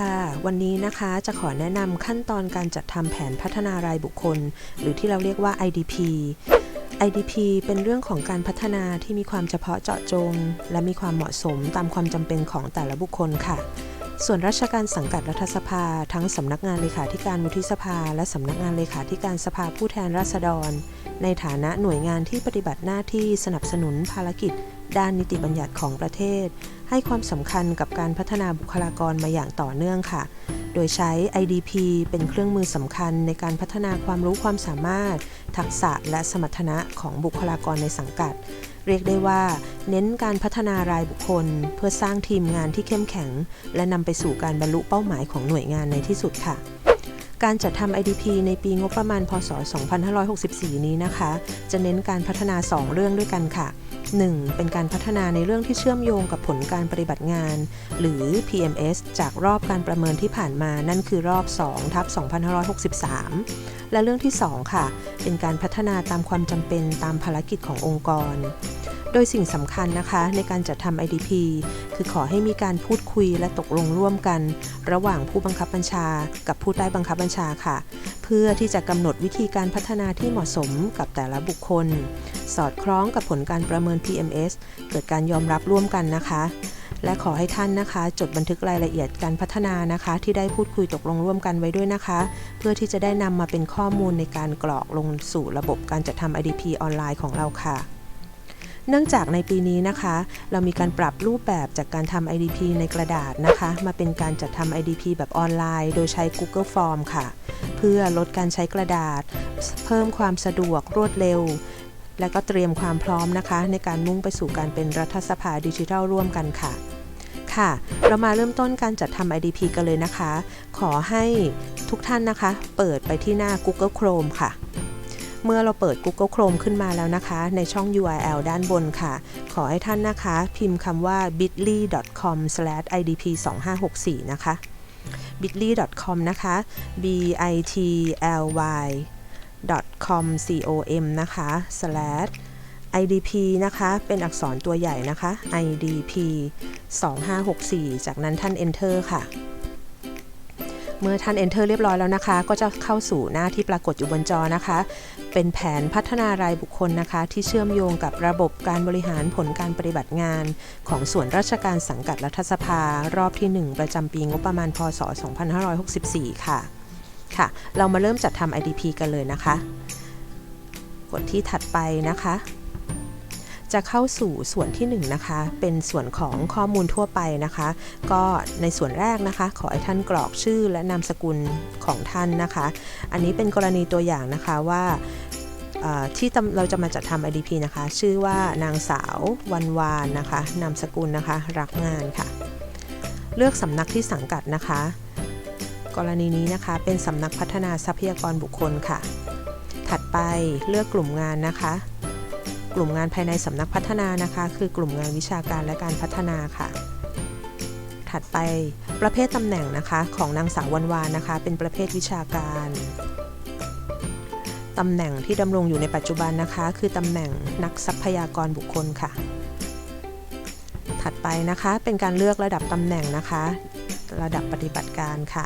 วัสดีค่ะ วันนี้นะคะจะขอแนะนำขั้นตอนการจัดทำแผนพัฒนารายบุคคล หรือที่เราเรียกว่า IDP IDP เป็นเรื่องของการพัฒนาที่มีความเฉพาะเจาะจง และมีความเหมาะสมตามความจำเป็นของแต่ละบุคคลค่ะ ส่วนราชการสังกัดรัฐสภา ทั้งสำนักงานเลขาธิการวุฒิสภา และสำนักงานเลขาธิการสภาผู้แทนราษฎร ในฐานะหน่วยงานที่ปฏิบัติหน้าที่สนับสนุนภารกิจ ด้านนิติบัญญัติของประเทศ ให้ความสำคัญกับการพัฒนาบุคลากรมาอย่างต่อเนื่องค่ะ โดยใช้ IDP เป็นเครื่องมือสำคัญในการพัฒนาความรู้ความสามารถ ทักษะและสมรรถนะของบุคลากรในสังกัด เรียกได้ว่า เน้นการพัฒนารายบุคคล เพื่อสร้างทีมงานที่เข้มแข็ง และนำไปสู่การบรรลุเป้าหมายของหน่วยงานในที่สุดค่ะการจัดทำ IDP ในปีงบประมาณ พศ 2564 นี้นะคะ จะเน้นการพัฒนา 2 เรื่องด้วยกันค่ะ 1. เป็นการพัฒนาในเรื่องที่เชื่อมโยงกับผลการปฏิบัติงาน หรือ PMS จากรอบการประเมินที่ผ่านมานั่นคือรอบ2ทับ2563 และเรื่องที่ 2 ค่ะ เป็นการพัฒนาตามความจำเป็นตามภารกิจขององค์กร โดยสิ่งสำคัญนะคะในการจัดทำ IDP คือขอให้มีการพูดคุยและตกลงร่วมกัน ระหว่างผู้บังคับบัญชา กับผู้ใต้บังคับบัญชาค่ะ เพื่อที่จะกำหนดวิธีการพัฒนาที่เหมาะสมกับแต่ละบุคคล สอดคล้องกับผลการประเมิน PMS เกิดการยอมรับร่วมกันนะคะและขอให้ท่านนะคะ จดบันทึกรายละเอียดการพัฒนานะคะ ที่ได้พูดคุยตกลงร่วมกันไว้ด้วยนะคะ เพื่อที่จะได้นำมาเป็นข้อมูลในการกรอกลงสู่ระบบการจัดทำ IDP ออนไลน์ของเราค่ะ เนื่องจากในปีนี้นะคะ เรามีการปรับรูปแบบจากการทำ IDP ในกระดาษนะคะ มาเป็นการจัดทำ IDP แบบออนไลน์ โดยใช้ Google Form ค่ะ เพื่อลดการใช้กระดาษ เพิ่มความสะดวกรวดเร็ว และก็เตรียมความพร้อมนะคะ ในการมุ่งไปสู่การเป็นรัฐสภาดิจิทัลร่วมกันค่ะค่ะ เรามาเริ่มต้นการจัดทำ IDP กันเลยนะคะ ขอให้ทุกท่านนะคะ เปิดไปที่หน้า Google Chrome ค่ะ เมื่อเราเปิด Google Chrome ขึ้นมาแล้วนะคะ ในช่อง URL ด้านบนค่ะ ขอให้ท่านนะคะ พิมพ์คำว่า bit.ly.com/idp2564 นะคะ bit.ly.com นะคะ b i t l y com com นะคะ slash idp นะคะ เป็นอักษรตัวใหญ่นะคะ idp 2564 จากนั้นท่าน enter ค่ะ เมื่อท่าน enter เรียบร้อยแล้วนะคะ ก็จะเข้าสู่หน้าที่ปรากฏอยู่บนจอนะคะ เป็นแผนพัฒนารายบุคคลนะคะ ที่เชื่อมโยงกับระบบการบริหารผลการปฏิบัติงาน ของส่วนราชการสังกัดรัฐสภารอบที่ 1 ประจำปีงบประมาณพศ 2564 ค่ะ ค่ะ เรามาเริ่มจัดทำ IDP กันเลยนะคะ กดที่ถัดไปนะคะ จะเข้าสู่ส่วนที่1นงนะคะ เป็นส่วนของข้อมูลทั่วไปนะคะ ก็ในส่วนแรกนะคะ ขอให้ท่านกรอกชื่อและนามสกุลของท่านนะคะ อันนี้เป็นกรณีตัวอย่างนะคะว่าที่เราจะมาจัดทำ IDP นะคะ ชื่อว่านางสาววันวานนะคะ นามสกุลนะคะ รักงานค่ะ เลือกสำนักที่สังกัดนะคะ กรณีนี้นะคะ เป็นสำนักพัฒนาทรัพยากรบุคคลค่ะ ถัดไปเลือกกลุ่มงานนะคะ กลุ่มงานภายในสำนักพัฒนานะคะ คือกลุ่มงานวิชาการและการพัฒนาค่ะ ถัดไปประเภทตำแหน่งนะคะของนางสาววันวานนะคะ เป็นประเภทวิชาการตำแหน่งที่ดำรงอยู่ในปัจจุบันนะคะ คือตำแหน่งนักทรัพยากรบุคคลค่ะ ถัดไปนะคะเป็นการเลือกระดับตำแหน่งนะคะ ระดับปฏิบัติการค่ะ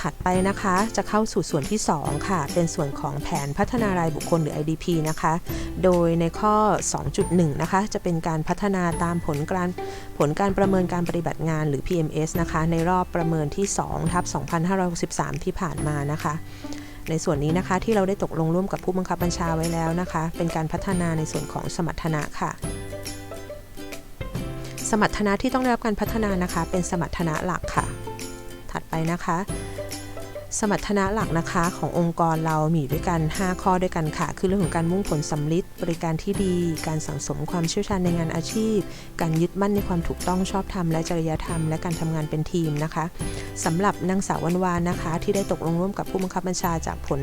ถัดไปนะคะ จะเข้าสู่ส่วนที่ 2 ค่ะ เป็นส่วนของแผนพัฒนารายบุคคลหรือ IDP นะคะ โดยในข้อ 2.1 นะคะ จะเป็นการพัฒนาตามผลการผลการประเมินการปฏิบัติงานหรือ PMS นะคะ ในรอบประเมินที่2ทับ2563 ที่ผ่านมานะคะในส่วนนี้นะคะที่เราได้ตกลงร่วมกับผู้บังคับบัญชาไว้แล้วนะคะ เป็นการพัฒนาในส่วนของสมรรถนะค่ะ สมรรถนะที่ต้องได้รับการพัฒนานะคะ เป็นสมรรถนะหลักค่ะ ถัดไปนะคะ สมรรถนะหลักนะคะขององค์กรเรามีด้วยกัน 5 ข้อด้วยกันค่ะ คือเรื่องของการมุ่งผลสำลิดบริการที่ดี การสังสมความเชี่ยวชาญในงานอาชีพ การยึดมั่นในความถูกต้องชอบธรรมและจริยธรรม และการทำงานเป็นทีมนะคะสำหรับนางสาววันวานนะคะ ที่ได้ตกลงร่วมกับผู้บังคับบัญชาจากผล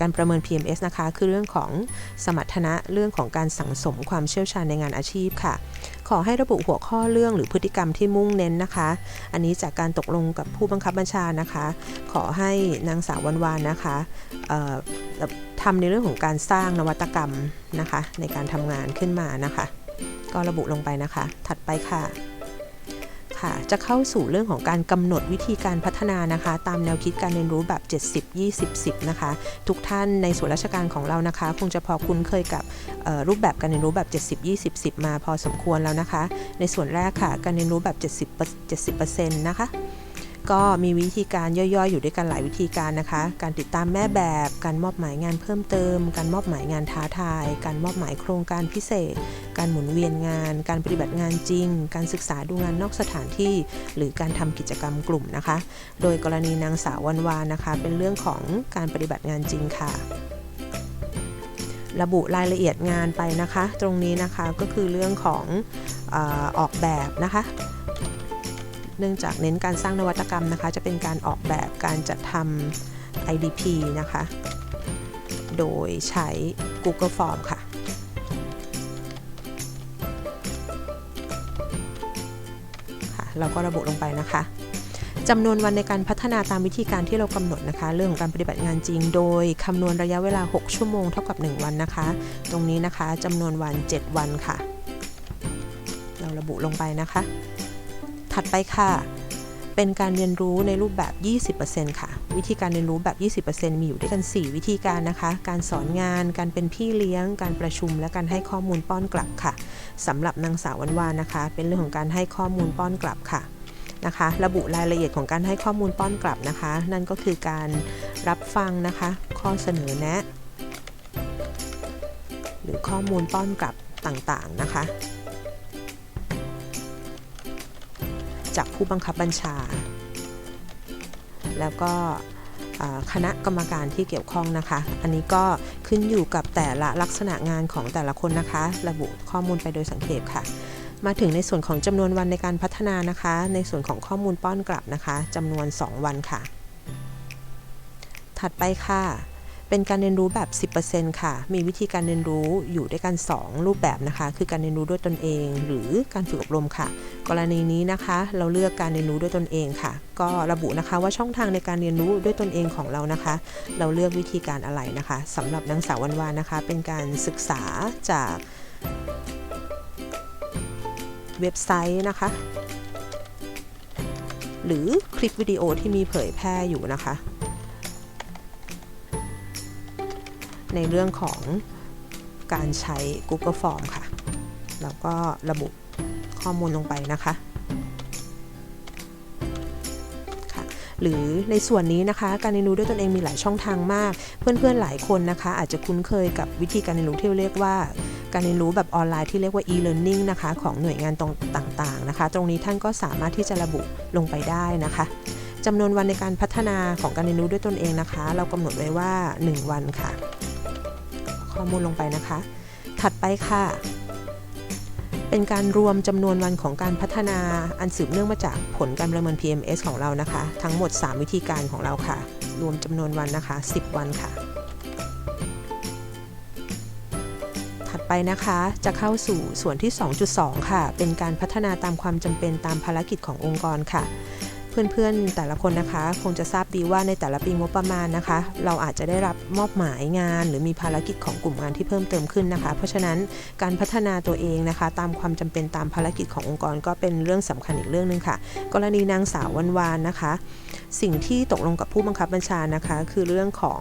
การประเมิน PMS นะคะ คือเรื่องของสมรรถนะเรื่องของการสังสมความเชี่ยวชาญในงานอาชีพค่ะ ขอให้ระบุหัวข้อเรื่องหรือพฤติกรรมที่มุ่งเน้นนะคะ อันนี้จากการตกลงกับผู้บังคับบัญชานะคะ ขอให้นางสาววันวานนะคะทำในเรื่องของการสร้างนวัตกรรมนะคะ ในการทำงานขึ้นมานะคะ ก็ระบุลงไปนะคะ ถัดไปค่ะ ค่ะ จะเข้าสู่เรื่องของการกำหนดวิธีการพัฒนานะคะ ตามแนวคิดการเรียนรู้แบบ 70 20 10 นะคะ ทุกท่านในส่วนราชการของเรานะคะ คงจะพอคุ้นเคยกับรูปแบบการเรียนรู้แบบ 70 20 10 มาพอสมควรแล้วนะคะ ในส่วนแรกค่ะ การเรียนรู้แบบ 70 70%นะคะ ก็มีวิธีการย่อยๆ อยู่ด้วยกันหลายวิธีการนะคะ การติดตามแม่แบบ การมอบหมายงานเพิ่มเติม การมอบหมายงานท้าทาย การมอบหมายโครงการพิเศษ การหมุนเวียนงาน การปฏิบัติงานจริง การศึกษาดูงานนอกสถานที่ หรือการทำกิจกรรมกลุ่มนะคะ โดยกรณีนางสาววันวานนะคะ เป็นเรื่องของการปฏิบัติงานจริงค่ะระบุรายละเอียดงานไปนะคะ ตรงนี้นะคะก็คือเรื่องของอออกแบบนะคะ เนื่องจากเน้นการสร้างนวัตกรรมนะคะ จะเป็นการออกแบบการจัดทำ IDP นะคะ โดยใช้ Google Form ค่ะค่ะ เราก็ระบุลงไปนะคะจำนวนวันในการพัฒนาตามวิธีการที่เรากำหนดนะคะ เรื่องของการปฏิบัติงานจริง โดยคำนวณระยะเวลา 6 ชั่วโมงเท่ากับ 1 วันนะคะ ตรงนี้นะคะจำนวนวัน 7 วันค่ะ เราระบุลงไปนะคะ ถัดไปค่ะ เป็นการเรียนรู้ในรูปแบบ 20%ค่ะ วิธีการเรียนรู้แบบ 20%มีอยู่ด้วยกัน 4 วิธีการนะคะ การสอนงาน การเป็นพี่เลี้ยง การประชุม และการให้ข้อมูลป้อนกลับค่ะสำหรับนางสาววันวานนะคะ เป็นเรื่องของการให้ข้อมูลป้อนกลับค่ะนะคะระบุรายละเอียดของการให้ข้อมูลป้อนกลับนะคะ นั่นก็คือการรับฟังนะคะ ข้อเสนอแนะ หรือข้อมูลป้อนกลับต่างๆนะคะ จากผู้บังคับบัญชา แล้วก็คณะกรรมการที่เกี่ยวข้องนะคะ อันนี้ก็ขึ้นอยู่กับแต่ละลักษณะงานของแต่ละคนนะคะ ระบุข้อมูลไปโดยสังเขปค่ะ มาถึงในส่วนของจำนวนวันในการพัฒนานะคะ ในส่วนของข้อมูลป้อนกลับนะคะจำนวน 2 วันค่ะ ถัดไปค่ะ เป็นการเรียนรู้แบบ 10%ค่ะ มีวิธีการเรียนรู้อยู่ด้วยกัน 2 รูปแบบนะคะ คือการเรียนรู้ด้วยตนเอง หรือการฝึกอบรมค่ะ กรณีนี้นะคะ เราเลือกการเรียนรู้ด้วยตนเองค่ะ ก็ระบุนะคะว่าช่องทางในการเรียนรู้ด้วยตนเองของเรานะคะ เราเลือกวิธีการอะไรนะคะสำหรับนางสาววันวานนะคะ เป็นการศึกษาจากเว็บไซต์นะคะ หรือคลิปวิดีโอที่มีเผยแพร่อยู่นะคะ ในเรื่องของการใช้ Google Form ค่ะ แล้วก็ระบุข้อมูลลงไปนะคะหรือในส่วนนี้นะคะ การเรียนรู้ด้วยตนเองมีหลายช่องทางมาก เพื่อนๆหลายคนนะคะ อาจจะคุ้นเคยกับวิธีการเรียนรู้ที่เรียกว่าการเรียนรู้แบบออนไลน์ที่เรียกว่า e-learning นะคะ ของหน่วยงานตรงต่างๆนะคะ ตรงนี้ท่านก็สามารถที่จะระบุลงไปได้นะคะจำนวนวันในการพัฒนาของการเรียนรู้ด้วยตนเองนะคะ เรากำหนดไว้ว่า 1 วันค่ะ ข้อมูลลงไปนะคะ ถัดไปค่ะ เป็นการรวมจำนวนวันของการพัฒนาอันสืบเนื่องมาจากผลการประเมิน PMS ของเรานะคะ ทั้งหมด 3 วิธีการของเราค่ะ รวมจำนวนวันนะคะ 10 วันค่ะ ถัดไปนะคะจะเข้าสู่ส่วนที่ 2.2 ค่ะ เป็นการพัฒนาตามความจำเป็นตามภารกิจขององค์กรค่ะ เพื่อนๆแต่ละคนนะคะ คงจะทราบดีว่าในแต่ละปีงบประมาณนะคะ เราอาจจะได้รับมอบหมายงาน หรือมีภารกิจของกลุ่มงานที่เพิ่มเติมขึ้นนะคะ เพราะฉะนั้นการพัฒนาตัวเองนะคะ ตามความจำเป็นตามภารกิจขององค์กรก็เป็นเรื่องสำคัญอีกเรื่องหนึงค่ะ กรณีนางสาววันวานนะคะ สิ่งที่ตกลงกับผู้บังคับบัญชานะคะ คือเรื่องของ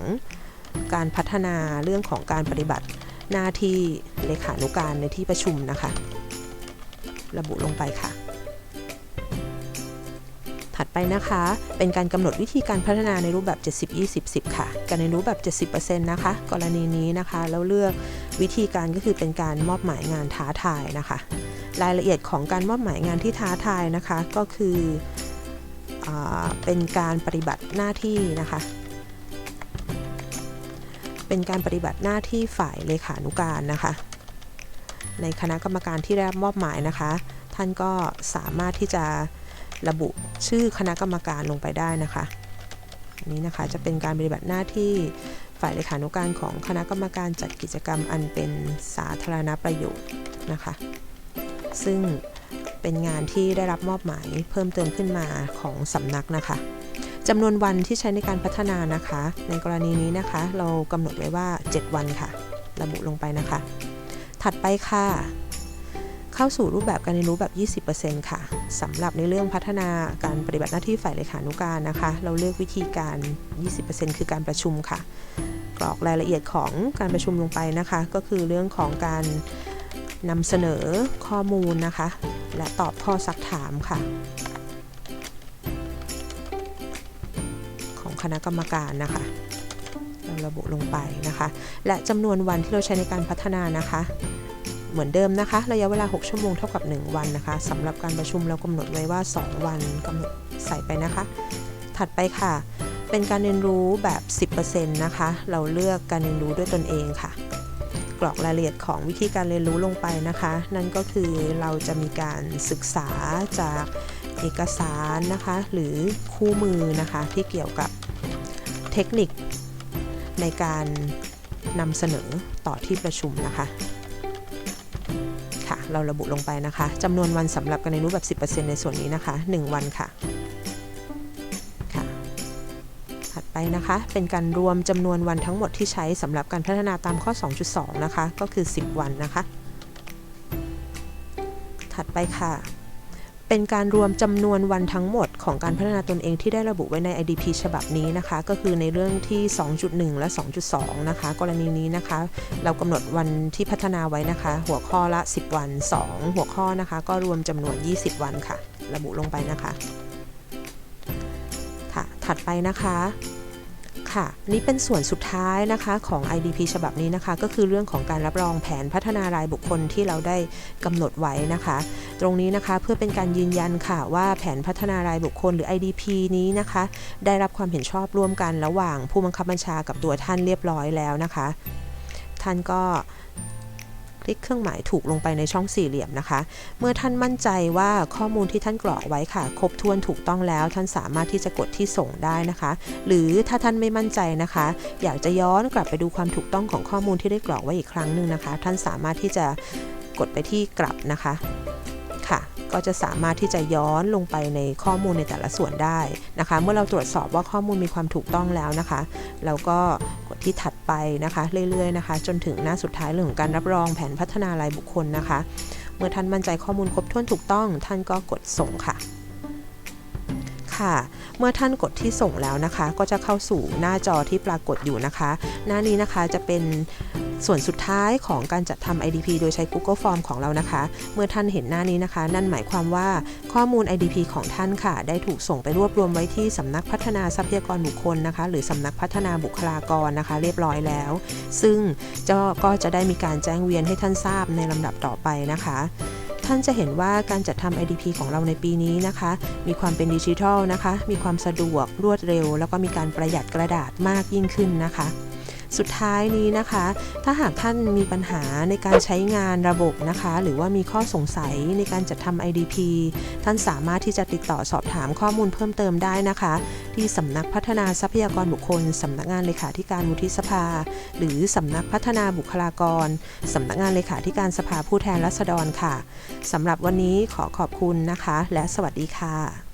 การพัฒนาเรื่องของการปฏิบัติหน้าที่เลขานุการในที่ประชุมนะคะ ระบุลงไปค่ะ ถัดไปนะคะ เป็นการกำหนดวิธีการพัฒนาในรูปแบบ 70 20 10 ค่ะ การเรียนรู้แบบ 70%นะคะ กรณีนี้นะคะ แล้วเลือกวิธีการก็คือเป็นการมอบหมายงานท้าทายนะคะ รายละเอียดของการมอบหมายงานที่ท้าทายนะคะ ก็คืออเป็นการปฏิบัติหน้าที่นะคะเป็นการปฏิบัติหน้าที่ฝ่ายเลขานุการนะคะ ในคณะกรรมการที่ได้รับมอบหมายนะคะ ท่านก็สามารถที่จะ ระบุชื่อคณะกรรมการลงไปได้นะคะอันนี้นะคะจะเป็นการปฏิบัติหน้าที่ฝ่ายเลขานุการของคณะกรรมการจัดกิจกรรมอันเป็นสาธารณประโยชน์นะคะ ซึ่งเป็นงานที่ได้รับมอบหมายเพิ่มเติมขึ้นมาของสำนักนะคะจำนวนวันที่ใช้ในการพัฒนานะคะ ในกรณีนี้นะคะ เรากำหนดไว้ว่า 7 วันค่ะ ระบุลงไปนะคะ ถัดไปค่ะ เข้าสู่รูปแบบการเรียนรู้แบบ 20%ค่ะสำหรับในเรื่องพัฒนาการปฏิบัติหน้าที่ฝ่ายเลขานุการนะคะ เราเลือกวิธีการ 20%คือการประชุมค่ะ กรอกรายละเอียดของการประชุมลงไปนะคะ ก็คือเรื่องของการนำเสนอข้อมูลนะคะ และตอบข้อซักถามค่ะ ของคณะกรรมการนะคะเราระบุลงไปนะคะ และจำนวนวันที่เราใช้ในการพัฒนานะคะ เหมือนเดิมนะคะ ระยะเวลา 6 ชั่วโมงเท่ากับ 1 วันนะคะสำหรับการประชุมเรากำหนดไว้ว่า 2 วันกำหนดใส่ไปนะคะ ถัดไปค่ะ เป็นการเรียนรู้แบบ 10%นะคะ เราเลือกการเรียนรู้ด้วยตนเองค่ะ กรอกรายละเอียดของวิธีการเรียนรู้ลงไปนะคะ นั่นก็คือเราจะมีการศึกษาจากเอกสารนะคะ หรือคู่มือนะคะที่เกี่ยวกับเทคนิคในการนำเสนอต่อที่ประชุมนะคะ ค่ะ เราระบุลงไปนะคะจำนวนวันสำหรับการเรียนรู้แบบ 10%ในส่วนนี้นะคะ 1 วันค่ะค่ะถัดไปนะคะ เป็นการรวมจำนวนวันทั้งหมดที่ใช้สำหรับการพัฒนาตามข้อ 2.2 นะคะ ก็คือ 10 วันนะคะ ถัดไปค่ะ เป็นการรวมจำนวนวันทั้งหมดของการพัฒนาตนเองที่ได้ระบุไว้ใน IDP ฉบับนี้นะคะ ก็คือในเรื่องที่ 2.1 และ 2.2 นะคะ กรณีนี้นะคะ เรากำหนดวันที่พัฒนาไว้นะคะ หัวข้อละ 10 วัน 2 หัวข้อนะคะ ก็รวมจำนวน 20 วันค่ะ ระบุลงไปนะคะ ค่ะ ถัดไปนะคะ ค่ะ นี่เป็นส่วนสุดท้ายนะคะของ IDP ฉบับนี้นะคะ ก็คือเรื่องของการรับรองแผนพัฒนารายบุคคลที่เราได้กำหนดไว้นะคะ ตรงนี้นะคะเพื่อเป็นการยืนยันค่ะว่าแผนพัฒนารายบุคคลหรือ IDP นี้นะคะ ได้รับความเห็นชอบร่วมกันระหว่างผู้บังคับบัญชากับตัวท่านเรียบร้อยแล้วนะคะ ท่านก็ คลิกเครื่องหมายถูกลงไปในช่องสี่เหลี่ยมนะคะ เมื่อท่านมั่นใจว่าข้อมูลที่ท่านกรอกไว้ค่ะ ครบถ้วนถูกต้องแล้ว ท่านสามารถที่จะกดที่ส่งได้นะคะ หรือถ้าท่านไม่มั่นใจนะคะ อยากจะย้อนกลับไปดูความถูกต้องของข้อมูลที่ได้กรอกไว้อีกครั้งหนึ่งนะคะ ท่านสามารถที่จะ กดไปที่กลับนะคะค่ะ ก็จะสามารถที่จะย้อนลงไปในข้อมูลในแต่ละส่วนได้นะคะ เมื่อเราตรวจสอบว่าข้อมูลมีความถูกต้องแล้วนะคะ เราก็กดที่ถัดไปนะคะ เรื่อยๆนะคะ จนถึงหน้าสุดท้ายเรื่องของการรับรองแผนพัฒนารายบุคคลนะคะ เมื่อท่านมั่นใจข้อมูลครบถ้วนถูกต้อง ท่านก็กดส่งค่ะ ค่ะ เมื่อท่านกดที่ส่งแล้วนะคะ ก็จะเข้าสู่หน้าจอที่ปรากฏอยู่นะคะ หน้านี้นะคะจะเป็นส่วนสุดท้ายของการจัดทำ IDP โดยใช้ Google Form ของเรานะคะ เมื่อท่านเห็นหน้านี้นะคะ นั่นหมายความว่าข้อมูล IDP ของท่านค่ะ ได้ถูกส่งไปรวบรวมไว้ที่สำนักพัฒนาทรัพยากรบุคคลนะคะ หรือสำนักพัฒนาบุคลากรนะคะ เรียบร้อยแล้ว ซึ่งจะก็จะได้มีการแจ้งเวียนให้ท่านทราบในลำดับต่อไปนะคะ ท่านจะเห็นว่าการจัดทำ IDP ของเราในปีนี้นะคะ มีความเป็นดิจิทัลนะคะ มีความสะดวกรวดเร็ว แล้วก็มีการประหยัดกระดาษมากยิ่งขึ้นนะคะ สุดท้ายนี้นะคะ ถ้าหากท่านมีปัญหาในการใช้งานระบบนะคะ หรือว่ามีข้อสงสัยในการจัดทำ IDP ท่านสามารถที่จะติดต่อสอบถามข้อมูลเพิ่มเติมได้นะคะ ที่สำนักพัฒนาทรัพยากรบุคคลสำนักงานเลขาธิการวุฒิสภา หรือสำนักพัฒนาบุคลากรสำนักงานเลขาธิการสภาผู้แทนราษฎรค่ะสำหรับวันนี้ขอขอบคุณนะคะ และสวัสดีค่ะ